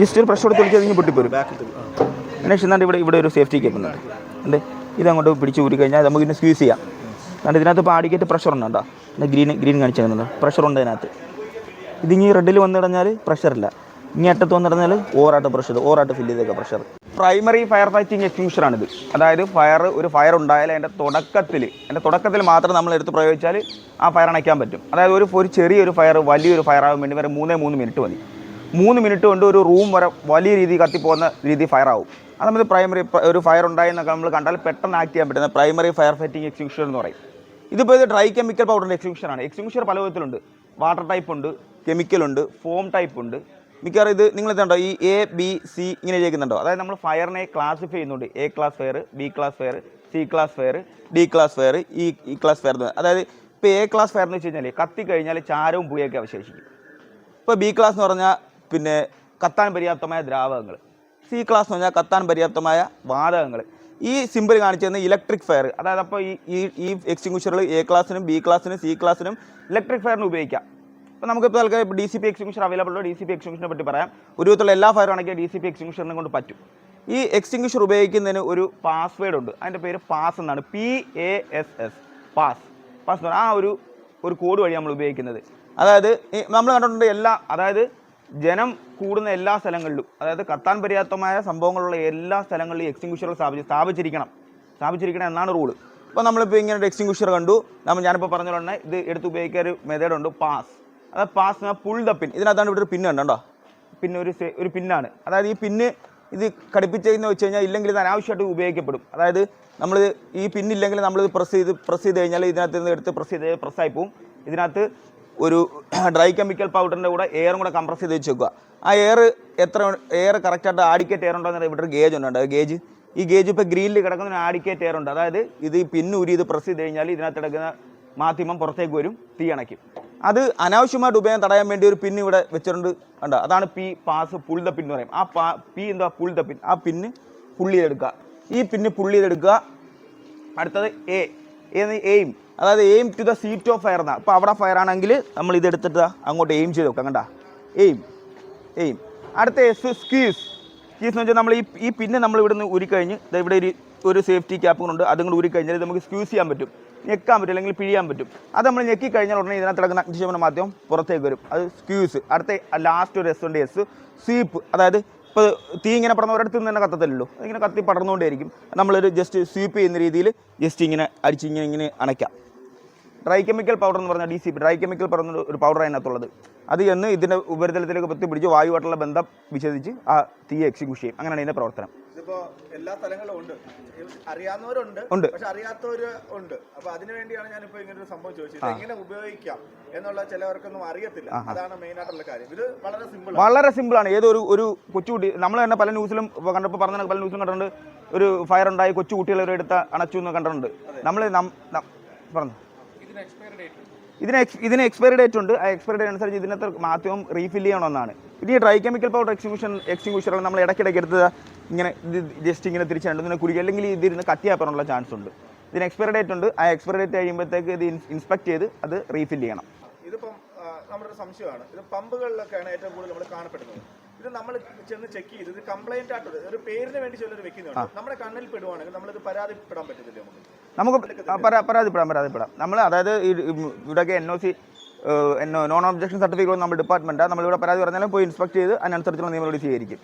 Just ഒരു pressure കൊടുത്ത് വിളിച്ച് കഴിഞ്ഞ് പൊട്ടിപ്പോരും. അന്വേഷിച്ച് എന്നാണ്ട് ഇവിടെ ഇവിടെ ഒരു സേഫ്റ്റി ഉണ്ട്. അല്ലേ? ഇതങ്ങോട്ട് പിടിച്ച് ഊരി കഴിഞ്ഞാൽ നമുക്ക് ഇതിനെ സ്ക്വീസ് ചെയ്യാം. എന്നിട്ട് ഇതിനകത്ത് ഇപ്പോൾ ആടിക്കേറ്റ് പ്രഷർ ഉണ്ട് കേട്ടോ ഗ്രീൻ ഗ്രീൻ കാണിച്ചു തരുന്നുണ്ട്. പ്രഷർ ഉണ്ട് ഇതിനകത്ത്. ഇതിങ്ങി റെഡിൽ വന്നിടഞ്ഞാൽ പ്രഷറില്ല ഇനി അറ്റത്ത് വന്നിടഞ്ഞാൽ ഓവറായിട്ട് പ്രഷർ ഓവറായിട്ട് ഫില്ല് ചെയ്തേക്കാം പ്രഷർ പ്രൈമറി ഫയർ ഫൈറ്റിംഗ് എക്സ്റ്റിങ്ഷറാണിത് അതായത് ഫയർ ഒരു ഫയർ ഉണ്ടായാൽ അതിന്റെ തുടക്കത്തിൽ അതിന്റെ തുടക്കത്തിൽ മാത്രം നമ്മൾ എടുത്ത് പ്രയോഗിച്ചാൽ ആ ഫയർ അണയ്ക്കാൻ പറ്റും. അതായത് ഒരു ഒരു ചെറിയൊരു ഫയർ വലിയൊരു ഫയർ ആകാൻ വേണ്ടി വരെ മൂന്നേ മൂന്ന് മിനിറ്റ് മതി. മൂന്ന് മിനിറ്റ് കൊണ്ട് ഒരു റൂം വരെ വലിയ രീതിയിൽ കത്തിപ്പോകുന്ന രീതി ഫയർ ആവും. അത് നമ്മൾ പ്രൈമറി ഒരു ഫയർ ഉണ്ടായെന്നൊക്കെ നമ്മൾ കണ്ടാൽ പെട്ടെന്ന് ആക്ട് ചെയ്യാൻ പറ്റുന്ന പ്രൈമറി ഫയർ ഫൈറ്റിംഗ് എക്സിക്യൂഷൻ എന്ന് പറയും. ഇതിപ്പോൾ ഇത് ഡ്രൈ കെമിക്കൽ പൗഡറിന്റെ എക്സിക്യൂഷനാണ് എക്സ്റ്റിങ്ഷർ പല വിധത്തിലുണ്ട്. വാട്ടർ ടൈപ്പ് ഉണ്ട് കെമിക്കൽ ഉണ്ട് ഫോം ടൈപ്പ് ഉണ്ട്. മിക്കവാറും ഇത് നിങ്ങൾ ഇതുണ്ടോ? ഈ എ ബി സി ഇങ്ങനെ ചെയ്യുന്നുണ്ടോ അതായത് നമ്മൾ ഫയറിനെ ക്ലാസിഫൈ ചെയ്യുന്നുണ്ട്. A class fire B class fire C class fire D class fire E E class fire അതായത് ഇപ്പോൾ എ ക്ലാസ് ഫയർ എന്ന് വെച്ച് കഴിഞ്ഞാൽ കത്തി കഴിഞ്ഞാൽ ചാരവും പുകയൊക്കെ അവശേഷിക്കും. ഇപ്പോൾ ബി ക്ലാസ് എന്ന് പറഞ്ഞാൽ പിന്നെ കത്താൻ പര്യാപ്തമായ ദ്രാവകങ്ങൾ. സി ക്ലാസ് എന്ന് പറഞ്ഞാൽ കത്താൻ പര്യാപ്തമായ വാതകങ്ങൾ. ഈ സിമ്പിൾ കാണിച്ചിരുന്ന ഇലക്ട്രിക് ഫയർ അതായത് അപ്പോൾ ഈ ഈ ഈ എ ക്ലാസ്സിനും ബി ക്ലാസ്സിനും സി ക്ലാസ്സിനും ഇലക്ട്രിക് ഫയറിന് ഉപയോഗിക്കാം. അപ്പോൾ നമുക്കിപ്പോൾ ഇപ്പോൾ D C P extinguisher available D C P എക്സ്റ്റിങ്ഷറിനെ പറ്റി പറയാം. ഒരു വിധത്തിലുള്ള എല്ലാ ഫയറും ആണെങ്കിൽ ഡി സി പി എക്സ്റ്റിങ്ഷറിനെ കൊണ്ട് പറ്റും. ഈ എക്സ്റ്റിങ്വിഷർ ഉപയോഗിക്കുന്നതിന് ഒരു പാസ്വേഡ് ഉണ്ട്. അതിന്റെ പേര് പാസ് എന്നാണ്. P A S S PASS PASS ആ ഒരു ഒരു കോഡ് വഴി നമ്മൾ ഉപയോഗിക്കുന്നത്. അതായത് നമ്മൾ കണ്ടിട്ടുണ്ട് എല്ലാ അതായത് ജനം കൂടുന്ന എല്ലാ സ്ഥലങ്ങളിലും അതായത് കത്താൻ പര്യാപ്തമായ സംഭവങ്ങളുള്ള എല്ലാ സ്ഥലങ്ങളിലും എക്സ്റ്റിങ്വിഷറുകൾ സ്ഥാപിച്ച് സ്ഥാപിച്ചിരിക്കണം. സ്ഥാപിച്ചിരിക്കണം എന്നാണ് റൂൾ ഇപ്പോൾ നമ്മളിപ്പോൾ ഇങ്ങനെ ഒരു കണ്ടു. നമ്മൾ ഞാനിപ്പോൾ പറഞ്ഞ പോലെ ഇത് എടുത്ത് ഉപയോഗിക്കാൻ ഒരു മെത്തേഡ് ഉണ്ട് പാസ് അതായത് പാസ് പുൾ ദ പിൻ ഇതിനകത്താണ് ഇവിടെ ഒരു പിന്ന് കണ്ടോ? പിന്നെ ഒരു ഒരു പിന്നാണ് അതായത് ഈ പിന്ന് ഇത് ഘടിപ്പിച്ചതെന്ന് വെച്ച് കഴിഞ്ഞാൽ ഇല്ലെങ്കിൽ ഇത് അനാവശ്യമായിട്ട് ഉപയോഗിക്കപ്പെടും. അതായത് നമ്മൾ ഈ പിന്നില്ലെങ്കിൽ നമ്മൾ പ്രസ് ചെയ്ത് പ്രസ് ചെയ്ത് കഴിഞ്ഞാൽ ഇതിനകത്ത് നിന്ന് എടുത്ത് പ്രസ് ചെയ്ത് പ്രസ്സായി പോവും. ഇതിനകത്ത് ഒരു ഡ്രൈ കെമിക്കൽ പൗഡറിന്റെ കൂടെ എയറും കൂടെ കംപ്രസ് ചെയ്ത് വെച്ച് വെക്കുക ആ എയർ എത്ര എയർ കറക്റ്റായിട്ട് ആഡിക്കേറ്റ് എയർ ഉണ്ടോ എന്ന് ഇവിടെ ഒരു ഗേജ് ഉണ്ട്. ഗേജ് ഈ ഗേജ് ഇപ്പോൾ ഗ്രീനിൽ കിടക്കുന്ന ആഡിക്കേറ്റ് എയർ ഉണ്ട്. അതായത് ഇത് പിന്നൂരി പിന്ന് ഇത് പ്രസ് ചെയ്ത് കഴിഞ്ഞാൽ ഇതിനകത്ത് കിടക്കുന്ന മാധ്യമം പുറത്തേക്ക് വരും തീ അണയ്ക്കും. അത് അനാവശ്യമായിട്ട് ഉപയോഗം തടയാൻ വേണ്ടി ഒരു പിൻ ഇവിടെ വെച്ചിട്ടുണ്ട്. കണ്ടോ? അതാണ് P PASS pull the pin എന്ന് പറയും ആ പാ പി എന്താ? പുൾ ദ പിൻ ആ പിന്ന് പുള്ളി ചെയ്തെടുക്കുക. ഈ പിന്ന് പുള്ളി ചെയ്തെടുക്കുക. അടുത്തത് എ എയിം അതായത് aim to the seat of fire എന്നാ അപ്പോൾ അവിടെ ഫയർ ആണെങ്കിൽ നമ്മൾ ഇത് എടുത്തിട്ട് അങ്ങോട്ട് എയിം ചെയ്ത് വെക്കാം കണ്ട? എയിം എയിം അടുത്ത എസ് സ്കീസ് സ്കീസ് എന്ന് വെച്ചാൽ നമ്മൾ ഈ ഈ പിന്നെ നമ്മൾ ഇവിടുന്ന് ഉരുക്കഴിഞ്ഞ് ദാ ഇവിടെ ഒരു ഒരു സേഫ്റ്റി ക്യാപ്പ് ഉണ്ട്. അതും കൂടി ഉരുക്കഴിഞ്ഞാൽ നമുക്ക് സ്ക്യൂസ് ചെയ്യാൻ പറ്റും. ഞെക്കാൻ പറ്റും അല്ലെങ്കിൽ പിഴിയാൻ പറ്റും. അത് നമ്മൾ ഞെക്കി കഴിഞ്ഞാൽ ഉടനെ ഇതിനകത്ത് കിടക്കുന്ന അഗ്നിശമന മാധ്യമം പുറത്തേക്ക് വരും. അത് സ്ക്യൂസ് അടുത്ത ലാസ്റ്റ് ഒരു എസ് ഉണ്ട്. എസ് സ്വീപ്പ് അതായത് ഇപ്പോൾ തീ ഇങ്ങനെ പടർന്ന ഒരിടത്ത് നിന്ന് തന്നെ കത്തത്തില്ലല്ലോ. ഇങ്ങനെ കത്തി പടർന്നുകൊണ്ടേയിരിക്കും. നമ്മളൊരു ജസ്റ്റ് സ്വീപ്പ് ചെയ്യുന്ന രീതിയിൽ ജസ്റ്റ് ഇങ്ങനെ അടിച്ച് ഇങ്ങനെ ഇങ്ങനെ അണയ്ക്കാം. ഡ്രൈ കെമിക്കൽ പൗഡർ എന്ന് പറഞ്ഞാൽ D C P dry chemical പറഞ്ഞ ഒരു പൗഡർ അതിനകത്തുള്ളത്. അത് എന്ന് ഇതിന്റെ ഉപരിതലത്തിലേക്ക് പത്തി പിടിച്ച് വായുവായിട്ടുള്ള ബന്ധം വിച്ഛേദിച്ച് ആ തീയെ എക്സിക്യൂട്ട് ചെയ്യും. അങ്ങനെയാണ് ഇതിന്റെ പ്രവർത്തനം. എല്ലാ സ്ഥലങ്ങളിലും ഉണ്ട്. അറിയാവുന്നവരുണ്ട് ഉണ്ട്. പക്ഷെ അറിയാത്തവര് ഉണ്ട്. അപ്പൊ അതിനു വേണ്ടിയാണ് ഞാനിപ്പോ ഇങ്ങനെ ഒരു സംഭവം ചോദിച്ചത്. എങ്ങനെ ഉപയോഗിക്കാം എന്നുള്ള ചിലവർക്കൊന്നും അറിയത്തില്ല. അതാണ് മെയിൻ ആയിട്ടുള്ള കാര്യം. ഇത് വളരെ സിമ്പിൾ വളരെ സിമ്പിളാണ് ഏതൊരു ഒരു കൊച്ചുകുട്ടി നമ്മൾ തന്നെ പല ന്യൂസിലും കണ്ടപ്പോൾ പറഞ്ഞ പല ന്യൂസിലും കണ്ടിട്ടുണ്ട്. ഒരു ഫയർ ഉണ്ടായി കൊച്ചുകുട്ടികളെ ഒരു എടുത്ത അണച്ചു എന്ന് കണ്ടിട്ടുണ്ട്. നമ്മൾ പറഞ്ഞു? ഇതിന് ഇതിന് എക്സ്പയറി ഡേറ്റ് ഉണ്ട്. ആ എക്സ്പയറി ഡേറ്റ് അനുസരിച്ച് ഇതിനകത്ത് മാധ്യമം റീഫിൽ ചെയ്യണമെന്നാണ്. ഈ ഡ്രൈ കെമിക്കൽ പൗഡർ എക്സിക്യൂഷൻ എക്സിക്യൂഷനുകൾ നമ്മൾ ഇടയ്ക്കിടയ്ക്ക് എടുത്ത് ഇങ്ങനെ ജസ്റ്റ് ഇങ്ങനെ തിരിച്ചുണ്ട് ഇതിനെ കുടിക്കുക. അല്ലെങ്കിൽ ഇതിരുന്ന് കത്തിയാപ്പാനുള്ള ചാൻസ് ഉണ്ട്. ഇതിന് എക്സ്പയറി ഡേറ്റ് ഉണ്ട്. ആ എക്സ്പയറി ഡേറ്റ് കഴിയുമ്പോഴത്തേക്ക് ഇത് ഇൻസ്പെക്ട് ചെയ്ത് അത് റീഫിൽ ചെയ്യണം. ഇതിപ്പം നമ്മുടെ ഒരു സംശയമാണ്. ഇത് പമ്പുകളിലൊക്കെയാണ് ഏറ്റവും കൂടുതൽ നമ്മൾ കാണപ്പെടുന്നത്. ഇത് നമ്മൾ ചെന്ന് ചെക്ക് ചെയ്ത് ഇത് കംപ്ലൈന്റ് ആയിട്ട് ഒരു പേരിന് വേണ്ടി ചിലർ വെക്കുന്നുണ്ട് നമ്മുടെ കണ്ണിൽ പെടുവാണെങ്കിൽ നമ്മളിത് പരാതിപ്പെടാൻ പറ്റത്തില്ല നമുക്ക്? നമുക്ക് പരാ- പരാതിപ്പെടാം പരാതിപ്പെടാം. നമ്മൾ അതായത് ഈ ഇവിടെയൊക്കെ N O C non objection certificate നമ്മൾ ഡിപ്പാർട്ട്മെന്റാണ് നമ്മളിവിടെ പരാതി പറഞ്ഞാലും പോയി ഇൻസ്പെക്ട് ചെയ്ത് അതിനനുസരിച്ചുള്ള നിയമങ്ങൾ സ്വീകരിക്കും.